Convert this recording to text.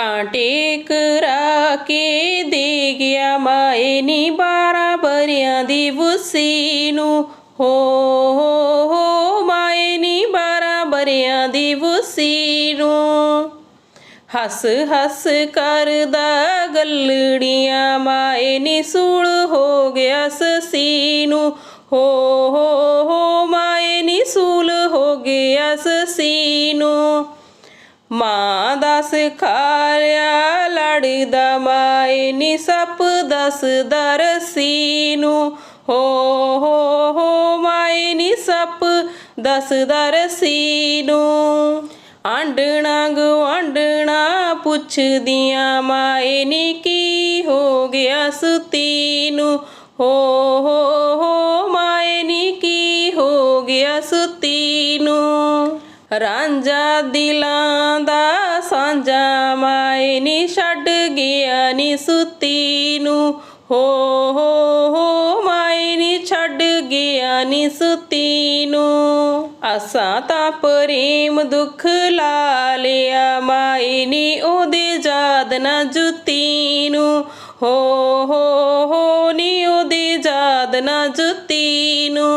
ਕਾਂਟੇ ਕਰਾ ਕੇ ਦੇ ਗਿਆ ਮਾਏ ਨੀ ਬਾਰਾਂ ਬਰਿਆਂ ਦੀ ਵੁਸੀ ਨੂੰ। ਹੋ ਹੋ, ਮਾਏ ਨੀ ਬਾਰਾਂ ਬਰਿਆਂ ਦੀ ਵੁਸੀ ਨੂੰ। ਹੱਸ ਹੱਸ ਕਰਦਾ ਗੱਲੜੀਆਂ, ਮਾਏ ਨੀ ਸੂਲ ਹੋ ਗਿਆ ਸਸੀ ਨੂੰ। ਹੋ ਹੋ ਹੋ, ਮਾਏ ਨੀ ਸੂਲ ਹੋ ਗਿਆ ਸਸੀ ਨੂੰ। ਮਾਂ ਦਸ ਖਾਰਿਆ ਲੜਦਾ ਮਾਏ ਨੀ ਸੱਪ ਦਸ ਰੱਸੀ ਨੂੰ। ਹੋ ਹੋ ਹੋ ਮਾਏ ਨੀ ਸੱਪ ਦਸ ਰੱਸੀ ਨੂੰ। ਆਂਡਣਾ ਗਵਾਂਡਣਾ ਪੁੱਛਦੀਆਂ ਮਾਏ ਨੀ ਕੀ ਹੋ ਗਿਆ ਸੁਤੀ ਨੂੰ। ਹੋ ਹੋ ਹੋ ਮਾਏ ਨੀ ਕੀ ਹੋ ਗਿਆ ਸੁਤੀ ਨੂੰ। ਰਾਂਝਾ ਦਿਲਾਂ ਦਾ ਸਾਂਝਾ ਮਾਏ ਨੀ ਛੱਡ ਗਿਆ ਨੀ ਸੁਤੀ ਨੂੰ। ਹੋ ਹੋ ਹੋ, ਮਾਏ ਨੀ ਛੱਡ ਗਿਆ ਨੀ ਸੁਤੀ ਨੂੰ। ਅਸਾਂ ਤਾਂ ਪ੍ਰੇਮ ਦੁੱਖ ਲਾ ਲਿਆ, ਮਾਏ ਨੀ ਉਹਦੇ ਯਾਦ ਨਾ ਜੁੱਤੀ ਨੂੰ। ਹੋ ਹੋ ਹੋ, ਨੀ ਉਹਦੇ ਯਾਦ ਨਾ ਜੁੱਤੀ ਨੂੰ।